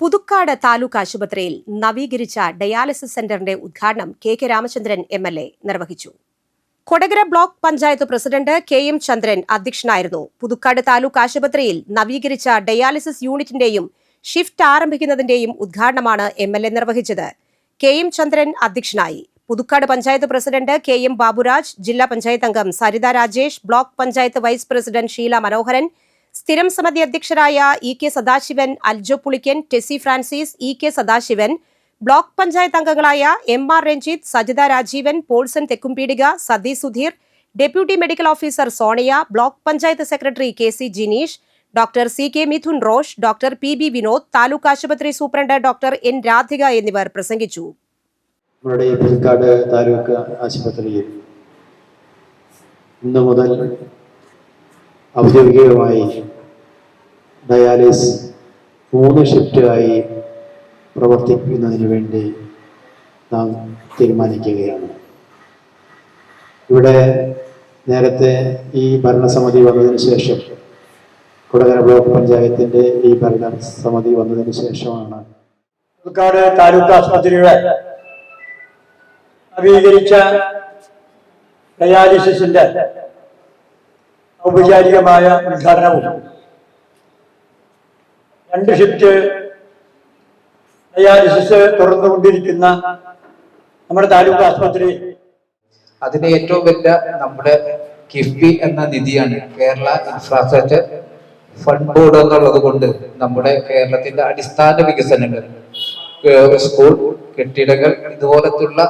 പുതുക്കാട് താലൂക്ക് ആശുപത്രിയിൽ നവീകരിച്ച ഡയാലിസിസ് സെന്ററിന്റെ ഉദ്ഘാടനം K K Ramachandran M L A നിർവഹിച്ചു. Kodakara block panchayat president K M Chandran അധ്യക്ഷനായിരുന്നു. പുതുക്കാട് താലൂക്ക് ആശുപത്രിയിൽ നവീകരിച്ച ഡയാലിസിസ് യൂണിറ്റിന്റെയും ഷിഫ്റ്റ് ആരംഭിക്കുന്നതിന്റെയും ഉദ്ഘാടനമാണ് എം എൽ എ നിർവഹിച്ചത്. കെ എം ചന്ദ്രൻ അധ്യക്ഷനായി. Puthukkad panchayat president K M Baburaj ജില്ലാ പഞ്ചായത്ത് അംഗം Saritha Rajesh block panchayat vice president Sheela Manoharan സ്ഥിരം സമിതി അധ്യക്ഷരായ E K Sadasivan Aljo Pulikkan Tessy Francis E K Sadasivan block panchayat അംഗങ്ങളായ M R Ranjith Sajitha Rajeevan Paulson Thekkumpeedika Sathi Sudheer deputy medical officer Sonia block panchayat secretary K C Jineesh doctor C K Midhun Rosh doctor P B Vinod taluk ആശുപത്രി superintendent doctor N Radhika എന്നിവർ പ്രസംഗിച്ചു. നമ്മുടെ താലൂക്ക് ആശുപത്രിയിൽ ഇന്നു മുതൽ ഔദ്യോഗികമായി dialysis മൂന്ന് ഷിഫ്റ്റായി പ്രവർത്തിക്കുന്നതിന് വേണ്ടി നാം തീരുമാനിക്കുകയാണ്. ഇവിടെ നേരത്തെ ഈ ഭരണസമിതി വന്നതിന് ശേഷം കുടകര ബ്ലോക്ക് പഞ്ചായത്തിന്റെ ഈ ഭരണസമിതി വന്നതിന് ശേഷമാണ് പുതുക്കാട് താലൂക്ക് ആശുപത്രിയുടെ നവീകരിച്ച ഡയാലിസിസിന്റെ ഔപചാരികമായ ഉദ്ഘാടനവും. രണ്ട് ഷിഫ്റ്റ് ഡയാലിസിസ് തുറന്നുകൊണ്ടിരിക്കുന്ന നമ്മുടെ താലൂക്ക് ആശുപത്രി. അതിന് ഏറ്റവും വലിയ നമ്മുടെ കിഫ്ബി എന്ന നിധിയാണ് കേരള ഇൻഫ്രാസ്ട്രക്ചർ ഫണ്ട് ബോർഡ് എന്നുള്ളത് കൊണ്ട് നമ്മുടെ കേരളത്തിന്റെ അടിസ്ഥാന വികസനങ്ങൾ സ്കൂൾ കെട്ടിടങ്ങൾ ഇതുപോലത്തുള്ള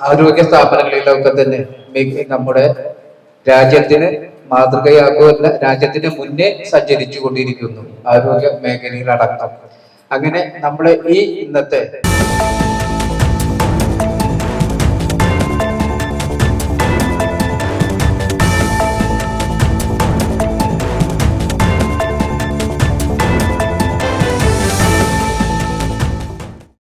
ആരോഗ്യ സ്ഥാപനങ്ങളിലൊക്കെ തന്നെ നമ്മുടെ രാജ്യത്തിന് മാതൃകയാകുമല്ല രാജ്യത്തിന് മുന്നേ സഞ്ചരിച്ചു കൊണ്ടിരിക്കുന്നു ആരോഗ്യ മേഖലയിലടക്കം. അങ്ങനെ നമ്മൾ ഈ ഇന്നത്തെ